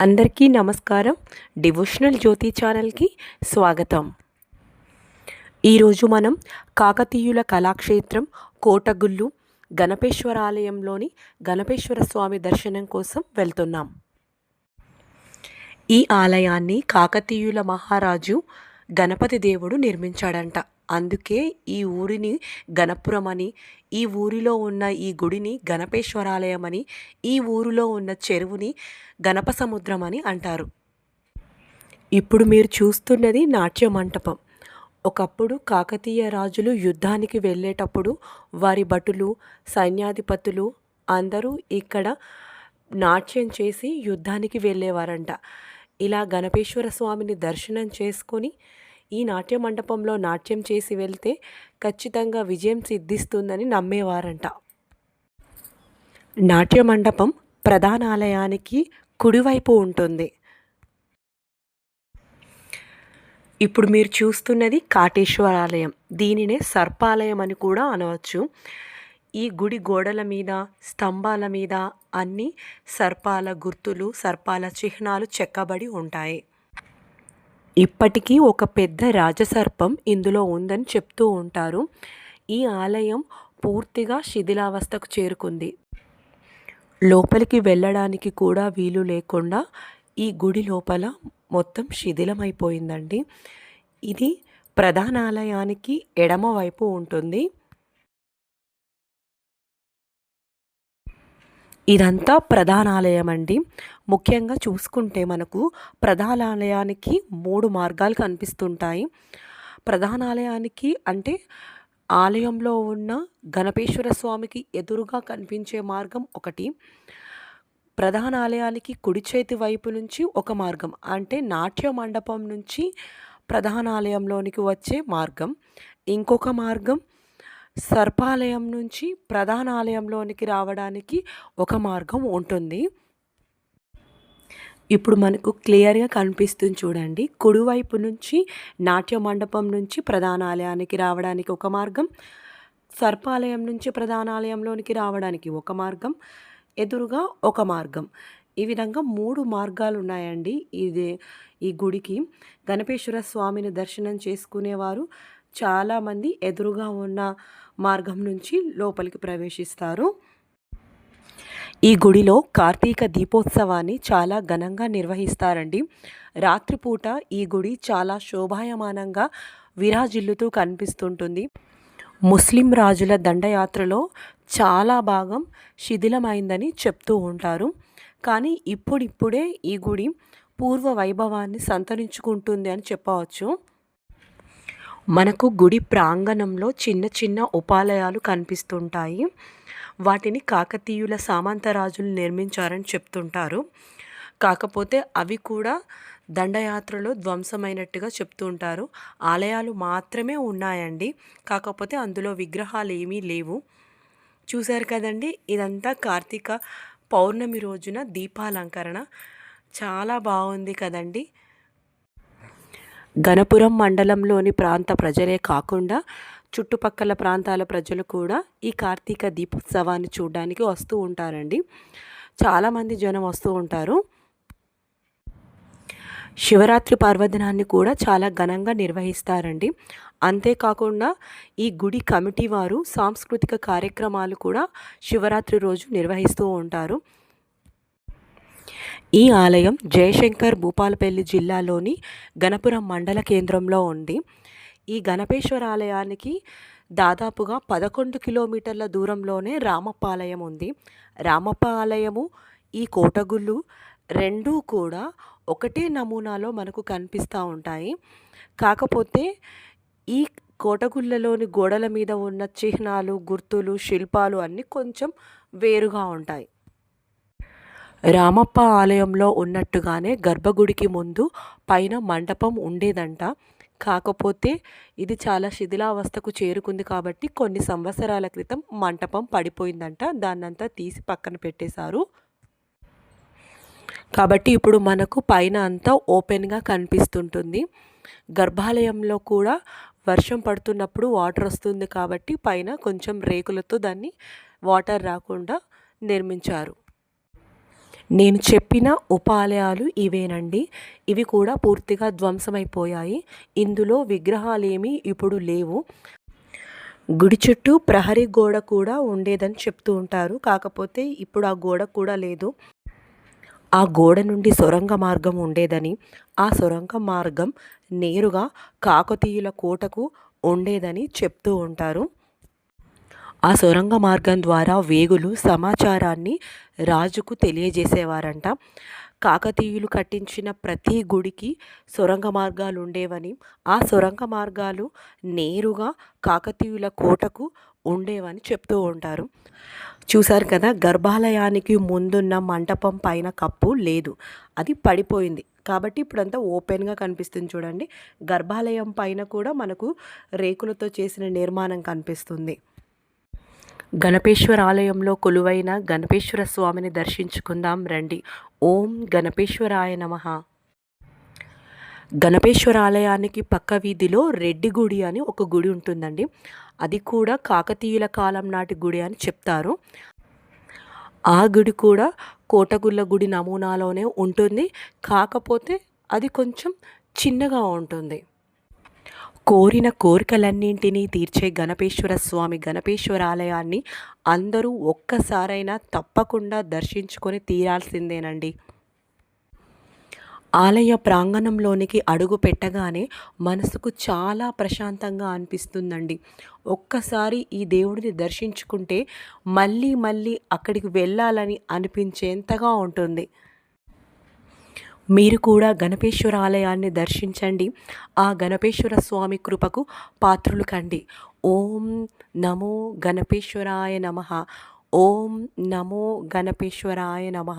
అందరికీ నమస్కారం. డివోషనల్ జ్యోతి ఛానల్కి స్వాగతం. ఈరోజు మనం కాకతీయుల కళాక్షేత్రం కోటగుళ్ళు గణపేశ్వర ఆలయంలోని గణపేశ్వర స్వామి దర్శనం కోసం వెళ్తున్నాం. ఈ ఆలయాన్ని కాకతీయుల మహారాజు గణపతి దేవుడు నిర్మించాడంట. అందుకే ఈ ఊరిని గణపురం అని ఈ ఊరిలో ఉన్న ఈ గుడిని గణపేశ్వరాలయం అని ఈ ఊరిలో ఉన్న చెరువుని గణప సముద్రం అని అంటారు. ఇప్పుడు మీరు చూస్తున్నది నాట్య మంటపం. ఒకప్పుడు కాకతీయ రాజులు యుద్ధానికి వెళ్ళేటప్పుడు వారి భటులు సైన్యాధిపతులు అందరూ ఇక్కడ నాట్యం చేసి యుద్ధానికి వెళ్ళేవారంట. ఇలా గణపేశ్వర స్వామిని దర్శనం చేసుకొని ఈ నాట్య మండపంలో నాట్యం చేసి వెళ్తే ఖచ్చితంగా విజయం సిద్ధిస్తుందని నమ్మేవారంట. నాట్య మండపం ప్రధాన ఆలయానికి కుడివైపు ఉంటుంది. ఇప్పుడు మీరు చూస్తున్నది కాటేశ్వరాలయం. దీనినే సర్పాలయం అని కూడా అనవచ్చు. ఈ గుడి గోడల మీద స్తంభాల మీద అన్ని సర్పాల గుర్తులు సర్పాల చిహ్నాలు చెక్కబడి ఉంటాయి. ఇప్పటికీ ఒక పెద్ద రాజసర్పం ఇందులో ఉందని చెప్తూ ఉంటారు. ఈ ఆలయం పూర్తిగా శిథిలావస్థకు చేరుకుంది. లోపలికి వెళ్ళడానికి కూడా వీలు లేకుండా ఈ గుడి లోపల మొత్తం శిథిలమైపోయిందండి. ఇది ప్రధాన ఆలయానికి ఎడమ వైపు ఉంటుంది. ఇదంతా ప్రధానాలయం అండి ముఖ్యంగా చూసుకుంటే మనకు ప్రధానాలయానికి మూడు మార్గాలు కనిపిస్తుంటాయి. ప్రధానాలయానికి అంటే ఆలయంలో ఉన్న గణపేశ్వర స్వామికి ఎదురుగా కనిపించే మార్గం ఒకటి. ప్రధాన ఆలయానికి కుడి చేతి వైపు నుంచి ఒక మార్గం అంటే నాట్య మండపం నుంచి ప్రధాన ఆలయంలోనికి వచ్చే మార్గం. ఇంకొక మార్గం సర్పాలయం నుంచి ప్రధాన ఆలయంలోనికి రావడానికి ఒక మార్గం ఉంటుంది. ఇప్పుడు మనకు క్లియర్గా కనిపిస్తుంది చూడండి. కుడివైపు నుంచి నాట్య మండపం నుంచి ప్రధాన ఆలయానికి రావడానికి ఒక మార్గం. సర్పాలయం నుంచి ప్రధాన ఆలయంలోనికి రావడానికి ఒక మార్గం. ఎదురుగా ఒక మార్గం. ఈ విధంగా మూడు మార్గాలు ఉన్నాయండి. ఇది ఈ గుడికి. గణపేశ్వర స్వామిని దర్శనం చేసుకునేవారు. చాలామంది ఎదురుగా ఉన్న మార్గం నుంచి లోపలికి ప్రవేశిస్తారు. ఈ గుడిలో కార్తీక దీపోత్సవాన్ని చాలా ఘనంగా నిర్వహిస్తారండి. రాత్రిపూట ఈ గుడి చాలా శోభాయమానంగా విరాజిల్లుతూ కనిపిస్తుంటుంది. ముస్లిం రాజుల దండయాత్రలో చాలా భాగం శిథిలమైందని చెప్తూ ఉంటారు. కానీ ఇప్పుడిప్పుడే ఈ గుడి పూర్వ వైభవాన్ని సంతరించుకుంటుంది అని చెప్పవచ్చు. మనకు గుడి ప్రాంగణంలో చిన్న చిన్న ఉపాలయాలు కనిపిస్తుంటాయి. వాటిని కాకతీయుల సామంతరాజులు నిర్మించారని చెప్తుంటారు. కాకపోతే అవి కూడా దండయాత్రలో ధ్వంసమైనట్టుగా చెప్తుంటారు. ఆలయాలు మాత్రమే ఉన్నాయండి. కాకపోతే అందులో విగ్రహాలు ఏమీ లేవు. చూశారు కదండి ఇదంతా కార్తీక పౌర్ణమి రోజున దీపాలంకరణ. చాలా బాగుంది కదండి. గణపురం మండలంలోని ప్రాంత ప్రజలే కాకుండా చుట్టుపక్కల ప్రాంతాల ప్రజలు కూడా ఈ కార్తీక దీపోత్సవాన్ని చూడడానికి వస్తూ ఉంటారండి. చాలామంది జనం వస్తూ ఉంటారు. శివరాత్రి పర్వదినాన్ని కూడా చాలా ఘనంగా నిర్వహిస్తారండి. అంతేకాకుండా ఈ గుడి కమిటీ వారు సాంస్కృతిక కార్యక్రమాలు కూడా శివరాత్రి రోజు నిర్వహిస్తూ ఉంటారు. ఈ ఆలయం జయశంకర్ భూపాలపల్లి జిల్లాలోని గణపురం మండల కేంద్రంలో ఉంది. ఈ గణపేశ్వర ఆలయానికి దాదాపుగా పదకొండు కిలోమీటర్ల దూరంలోనే రామప్ప ఆలయం ఉంది. రామప్ప ఆలయము ఈ కోటగుళ్ళు రెండూ కూడా ఒకటే నమూనాలో మనకు కనిపిస్తూ ఉంటాయి. కాకపోతే ఈ కోటగుళ్ళలోని గోడల మీద ఉన్న చిహ్నాలు గుర్తులు శిల్పాలు అన్నీ కొంచెం వేరుగా ఉంటాయి. రామప్ప ఆలయంలో ఉన్నట్టుగానే గర్భగుడికి ముందు పైన మండపం ఉండేదంట. కాకపోతే ఇది చాలా శిథిలావస్థకు చేరుకుంది కాబట్టి కొన్ని సంవత్సరాల క్రితం మంటపం పడిపోయిందంట. దాన్నంతా తీసి పక్కన పెట్టేశారు. కాబట్టి ఇప్పుడు మనకు పైన అంతా ఓపెన్గా కనిపిస్తుంటుంది. గర్భాలయంలో కూడా వర్షం పడుతున్నప్పుడు వాటర్ వస్తుంది కాబట్టి పైన కొంచెం రేకులతో దాన్ని వాటర్ రాకుండా నిర్మించారు. నేను చెప్పిన ఉపాలయాలు ఇవేనండి. ఇవి కూడా పూర్తిగా ధ్వంసమైపోయాయి. ఇందులో విగ్రహాలేమీ ఇప్పుడు లేవు. గుడి చుట్టూ ప్రహరీ గోడ కూడా ఉండేదని చెప్తూ ఉంటారు. కాకపోతే ఇప్పుడు ఆ గోడ కూడా లేదు. ఆ గోడ నుండి సొరంగ మార్గం ఉండేదని ఆ సొరంగ మార్గం నేరుగా కాకతీయుల కోటకు ఉండేదని చెప్తూ ఉంటారు. ఆ సొరంగ మార్గం ద్వారా వేగులు సమాచారాన్ని రాజుకు తెలియజేసేవారంట. కాకతీయులు కట్టించిన ప్రతి గుడికి సొరంగ మార్గాలు ఉండేవని ఆ సొరంగ మార్గాలు నేరుగా కాకతీయుల కోటకు ఉండేవని చెప్తూ ఉంటారు. చూశారు కదా గర్భాలయానికి ముందున్న మంటపం పైన కప్పు లేదు. అది పడిపోయింది. కాబట్టి ఇప్పుడంతా ఓపెన్గా కనిపిస్తుంది చూడండి. గర్భాలయం పైన కూడా మనకు రేకులతో చేసిన నిర్మాణం కనిపిస్తుంది. గణపేశ్వర ఆలయంలో కొలువైన గణపేశ్వర స్వామిని దర్శించుకుందాం రండి. ఓం గణపేశ్వరాయ నమ. గణపేశ్వర ఆలయానికి పక్క వీధిలో రెడ్డి గుడి అని ఒక గుడి ఉంటుందండి. అది కూడా కాకతీయుల కాలం నాటి గుడి అని చెప్తారు. ఆ గుడి కూడా కోటగుళ్ళ గుడి నమూనాలోనే ఉంటుంది. కాకపోతే అది కొంచెం చిన్నగా ఉంటుంది. కోరిన కోరికలన్నింటినీ తీర్చే గణపేశ్వర స్వామి గణపేశ్వర ఆలయాన్ని అందరూ ఒక్కసారైనా తప్పకుండా దర్శించుకొని తీరాల్సిందేనండి. ఆలయ ప్రాంగణంలోనికి అడుగు పెట్టగానే మనసుకు చాలా ప్రశాంతంగా అనిపిస్తుందండి. ఒక్కసారి ఈ దేవుడిని దర్శించుకుంటే మళ్ళీ మళ్ళీ అక్కడికి వెళ్ళాలని అనిపించేంతగా ఉంటుంది. మీరు కూడా గణపేశ్వర ఆలయాన్ని దర్శించండి. ఆ గణపేశ్వర స్వామి కృపకు పాత్రులు కండి. ఓం నమో గణపేశ్వరాయ నమ. ఓం నమో గణపేశ్వరాయ నమ.